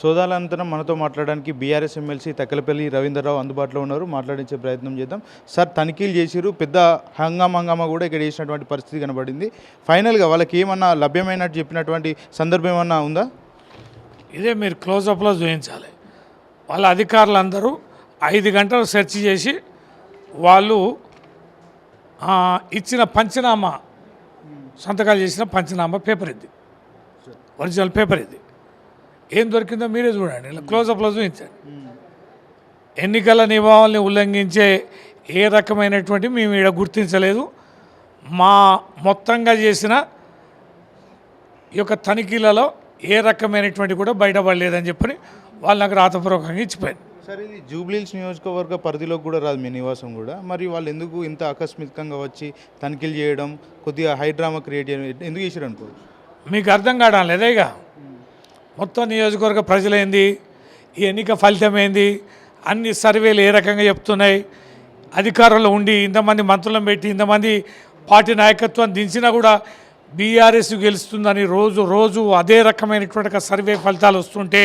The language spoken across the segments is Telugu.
సోదాలంతరం మనతో మాట్లాడడానికి బీఆర్ఎస్ ఎమ్మెల్సీ తక్కలపల్లి రవీంద్రరావు అందుబాటులో ఉన్నారు. మాట్లాడించే ప్రయత్నం చేద్దాం. సార్ తనిఖీలు చేసిరు పెద్ద హంగామా హంగామా కూడా ఇక్కడ చేసినటువంటి పరిస్థితి కనబడింది. ఫైనల్గా వాళ్ళకి ఏమన్నా లభ్యమైనట్టు చెప్పినటువంటి సందర్భం ఏమన్నా ఉందా? ఇదే మీరు క్లోజప్లో చూపించాలి. వాళ్ళ అధికారులందరూ ఐదు గంటలు సెర్చ్ చేసి వాళ్ళు ఇచ్చిన పంచనామా సంతకాలు చేసిన పంచనామా పేపర్ ఇది. ఒరిజినల్ పేపర్ ఇది. ఏం దొరికిందో మీరే చూడండి. ఇలా క్లోజప్లో చూపించండి. ఎన్నికల నియమావళిని ఉల్లంఘించే ఏ రకమైనటువంటి మేము ఇక్కడ గుర్తించలేదు. మా మొత్తంగా చేసిన ఈ యొక్క తనిఖీలలో ఏ రకమైనటువంటి కూడా బయటపడలేదని చెప్పని వాళ్ళు నాకు రాతపూర్వకంగా ఇచ్చిపోయింది సార్ ఇది జూబ్లీల్స్ నియోజకవర్గ పరిధిలోకి కూడా రాదు మీ నివాసం కూడా. మరి వాళ్ళు ఎందుకు ఇంత ఆకస్మికంగా వచ్చి తనిఖీలు చేయడం కొద్దిగా హైడ్రామా క్రియేట్ చేయడం ఎందుకు చేసారు అనుకో మీకు అర్థం కావడం లేదేగా మొత్తం నియోజకవర్గ ప్రజలేంది? ఈ ఎన్నిక ఫలితం ఏంది అన్ని సర్వేలు ఏ రకంగా చెప్తున్నాయి? అధికారంలో ఉండి ఇంతమంది మంత్రులను పెట్టి ఇంతమంది పార్టీ నాయకత్వం దించినా కూడా బీఆర్ఎస్ గెలుస్తుందని రోజు రోజు అదే రకమైనటువంటి సర్వే ఫలితాలు వస్తుంటే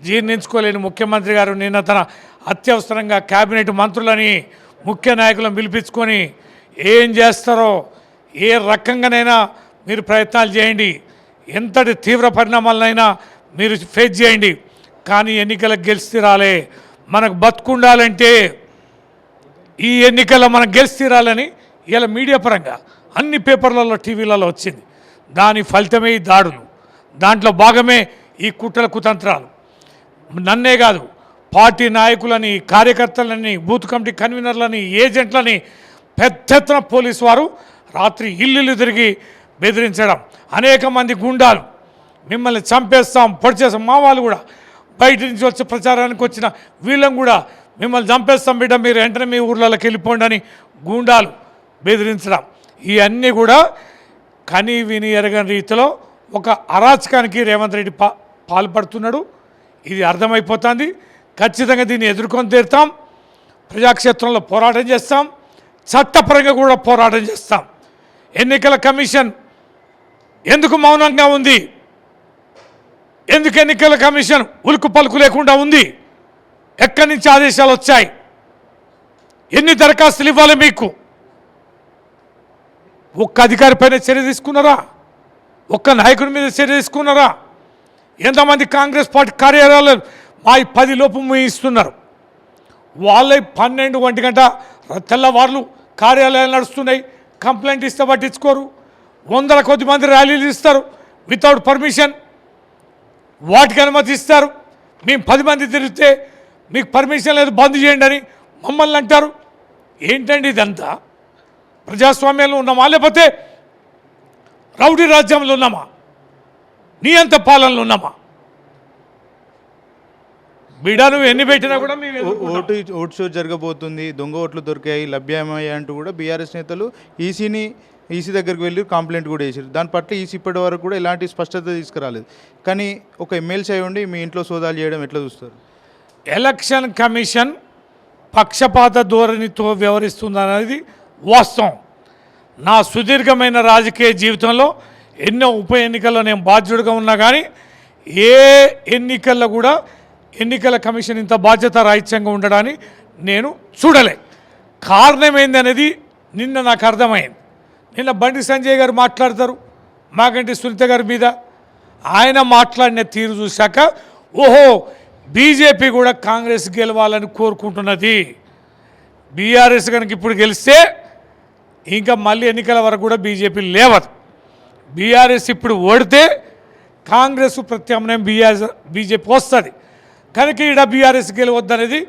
జీర్ణించుకోలేని ముఖ్యమంత్రి గారు నిన్న తన అత్యవసరంగా కేబినెట్ మంత్రులని ముఖ్య నాయకులను పిలిపించుకొని ఏం చేస్తారో ఏ రకంగానైనా మీరు ప్రయత్నాలు చేయండి. ఎంతటి తీవ్ర పరిణామాలనైనా మీరు ఫేస్ చేయండి. కానీ ఎన్నికలకు గెలిచి రాలే. మనకు బతుకుండాలంటే ఈ ఎన్నికల్లో మనం గెలిచి తీరాలని ఇలా మీడియా పరంగా అన్ని పేపర్లలో టీవీలలో వచ్చింది. దాని ఫలితమే ఈ దాడులు. దాంట్లో భాగమే ఈ కుట్రల కుతంత్రాలు. నన్నే కాదు పార్టీ నాయకులని కార్యకర్తలని బూత్ కమిటీ కన్వీనర్లని ఏజెంట్లని పెద్ద ఎత్తున పోలీసు వారు రాత్రి ఇల్లు తిరిగి బెదిరించడం. అనేక మంది గుండాలు మిమ్మల్ని చంపేస్తాం పొడిచేస్తాం మా వాళ్ళు కూడా బయట నుంచి వచ్చే ప్రచారానికి వచ్చిన వీళ్ళని కూడా మిమ్మల్ని చంపేస్తాం బిడ్డ. మీరు వెంటనే మీ ఊర్లలోకి వెళ్ళిపోండి అని గూండాలు బెదిరించడం. ఇవన్నీ కూడా కని విని ఎరగని రీతిలో ఒక అరాచకానికి రేవంత్ రెడ్డి పా పాల్పడుతున్నాడు. ఇది అర్థమైపోతుంది. ఖచ్చితంగా దీన్ని ఎదుర్కొని తీరుతాం. ప్రజాక్షేత్రంలో పోరాటం చేస్తాం. చట్టపరంగా కూడా పోరాటం చేస్తాం. ఎన్నికల కమిషన్ ఎందుకు మౌనంగా ఉంది? ఎందుకు ఎన్నికల కమిషన్ ఉలుకు పలుకు లేకుండా ఉంది? ఎక్కడి నుంచి ఆదేశాలు వచ్చాయి? ఎన్ని దరఖాస్తులు ఇవ్వాలి మీకు? ఒక్క అధికారి పైన చర్య తీసుకున్నారా? ఒక్క నాయకుడి మీద చర్య తీసుకున్నారా? ఎంతమంది కాంగ్రెస్ పార్టీ కార్యాలయాలు మా పది లోపు ఇస్తున్నారు వాళ్ళే పన్నెండు ఒంటి గంట తెల్లవార్లు కార్యాలయాలు నడుస్తున్నాయి. కంప్లైంట్ ఇస్తే పట్టించుకోరు. వందల కొద్ది మంది ర్యాలీలు ఇస్తారు వితౌట్ పర్మిషన్. వాటికి అనుమతి ఇస్తారు. మేము పది మంది తిరిగితే మీకు పర్మిషన్ లేదు బంద్ చేయండి అని మమ్మల్ని అంటారు. ఏంటండి ఇదంతా? ప్రజాస్వామ్యంలో ఉన్నామా? లేకపోతే రౌడీ రాజ్యంలో ఉన్నామా? నీ అంత పాలనలో ఉన్నామా? బిడా నువ్వు ఎన్ని పెట్టినా కూడా. ఓటు ఓటు షో జరగబోతుంది దొంగ ఓట్లు దొరికాయి లభ్యమయ్యాయి అంటూ కూడా బీఆర్ఎస్ నేతలు ఈసీని ఈసీ దగ్గరికి వెళ్ళి కంప్లైంట్ కూడా చేశారు దాని పట్ల ఈసీ ఇప్పటి వరకు కూడా ఎలాంటి స్పష్టత తీసుకురాలేదు. కానీ ఒక ఎమ్మెల్సీ అయి ఉండి మీ ఇంట్లో సోదాలు చేయడం ఎట్లా చూస్తారు? ఎలక్షన్ కమిషన్ పక్షపాత ధోరణితో వ్యవహరిస్తుందనేది వాస్తవం. నా సుదీర్ఘమైన రాజకీయ జీవితంలో ఎన్నో ఉప ఎన్నికల్లో నేను బాధ్యుడిగా ఉన్నా కానీ ఏ ఎన్నికల్లో కూడా ఎన్నికల కమిషన్ ఇంత బాధ్యత రాహిత్యంగా ఉండడాన్ని నేను చూడలే. కారణం ఏందనేది నిన్న నాకు అర్థమైంది. నిన్న బండి సంజయ్ గారు మాట్లాడతారు మాకంటి సునీత గారి మీద. ఆయన మాట్లాడిన తీరు చూశాక ఓహో బీజేపీ కూడా కాంగ్రెస్ గెలవాలని కోరుకుంటున్నది. బీఆర్ఎస్ కనుక ఇప్పుడు గెలిస్తే ఇంకా మళ్ళీ ఎన్నికల వరకు కూడా బీజేపీ లేవదు. బీఆర్ఎస్ ఇప్పుడు ఓడితే కాంగ్రెస్ ప్రత్యామ్నాయం బీఆర్ బీజేపీ వస్తుంది. కనుక ఈడ బీఆర్ఎస్ గెలవద్దనేది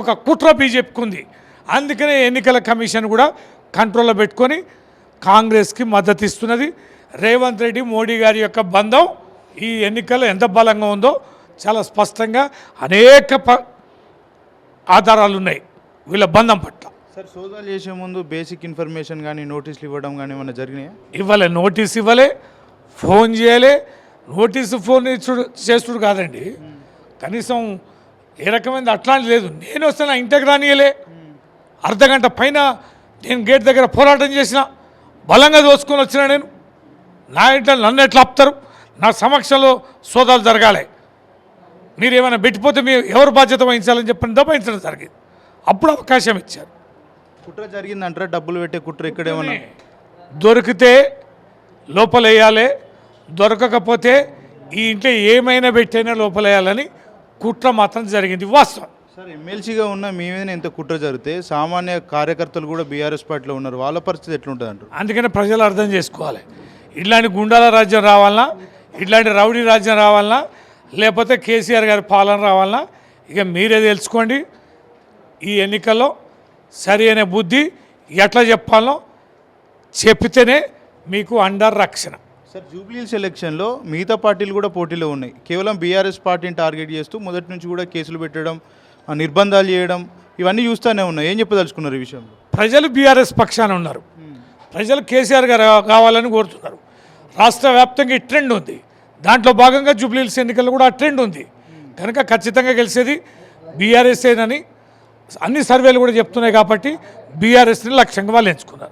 ఒక కుట్ర బీజేపీకి ఉంది. అందుకనే ఎన్నికల కమిషన్ కూడా కంట్రోల్లో పెట్టుకొని కాంగ్రెస్కి మద్దతు ఇస్తున్నది రేవంత్ రెడ్డి మోడీ గారి యొక్క బంధం ఈ ఎన్నికల్లో ఎంత బలంగా ఉందో చాలా స్పష్టంగా అనేక ప ఆధారాలు ఉన్నాయి వీళ్ళ బంధం పట్ల. సార్ సోదాలు చేసే ముందు బేసిక్ ఇన్ఫర్మేషన్ కానీ నోటీసులు ఇవ్వడం కానీ ఏమైనా జరిగినాయా? ఇవ్వలే నోటీస్ ఇవ్వలే ఫోన్ చేయలే. నోటీసు ఫోన్ ఇచ్చుడు చేసుడు కాదండి. కనీసం ఏ రకమైనది అట్లాంటి లేదు. నేను వస్తే నా ఇంటికి రానియలే. అర్ధ గంట పైన నేను గేట్ దగ్గర పోరాటం చేసిన. బలంగా దోచుకొని వచ్చిన నేను. నా ఇంట్లో నన్ను ఎట్లా ఆపుతారు? నా సమక్షంలో సోదాలు జరగాలి. మీరు ఏమైనా పెట్టిపోతే మీరు ఎవరు బాధ్యత వహించాలని చెప్పని దబాయించడం జరిగింది. అప్పుడు అవకాశం ఇచ్చారు. కుట్ర జరిగిందంటారా? డబ్బులు పెట్టే కుట్ర ఇక్కడ ఏమన్నా? దొరికితే లోపలేయాలి. దొరకకపోతే ఈ ఇంట్లో ఏమైనా పెట్టైనా లోపలేయాలని కుట్ర మాత్రం జరిగింది వాస్తవం. సార్ ఎమ్మెల్సీగా ఉన్న మీ మీద ఇంత కుట్ర జరిగితే సామాన్య కార్యకర్తలు కూడా బీఆర్ఎస్ పార్టీలో ఉన్నారు. వాళ్ళ పరిస్థితి ఎట్లుంటుంది అంటారు అందుకనే ప్రజలు అర్థం చేసుకోవాలి. ఇట్లాంటి గుండాల రాజ్యం రావాలన్నా ఇట్లాంటి రౌడీ రాజ్యం రావాలన్నా లేకపోతే కేసీఆర్ గారి పాలన రావాలన్నా ఇక మీరే తెలుసుకోండి. ఈ ఎన్నికల్లో సరి అయిన బుద్ధి ఎట్లా చెప్పాలో చెప్తేనే మీకు అండర్ రక్షణ. సార్ జూబ్లీస్ ఎలక్షన్లో మిగతా పార్టీలు కూడా పోటీలో ఉన్నాయి. కేవలం బీఆర్ఎస్ పార్టీని టార్గెట్ చేస్తూ మొదటి నుంచి కూడా కేసులు పెట్టడం నిర్బంధాలు చేయడం ఇవన్నీ చూస్తూనే ఉన్నాయి ఏం చెప్పదలుచుకున్నారు ఈ విషయంలో? ప్రజలు బీఆర్ఎస్ పక్షాన ఉన్నారు. ప్రజలు కేసీఆర్ గారు కావాలని కోరుతున్నారు. రాష్ట్ర వ్యాప్తంగా ఈ ట్రెండ్ ఉంది. దాంట్లో భాగంగా జూబ్లీహిల్స్ ఎన్నికల్లో కూడా ఆ ట్రెండ్ ఉంది. కనుక ఖచ్చితంగా గెలిచేది బీఆర్ఎస్ఏనని అన్ని సర్వేలు కూడా చెప్తున్నాయి కాబట్టి బీఆర్ఎస్ని లక్ష్యంగా వాళ్ళు ఎంచుకున్నారు.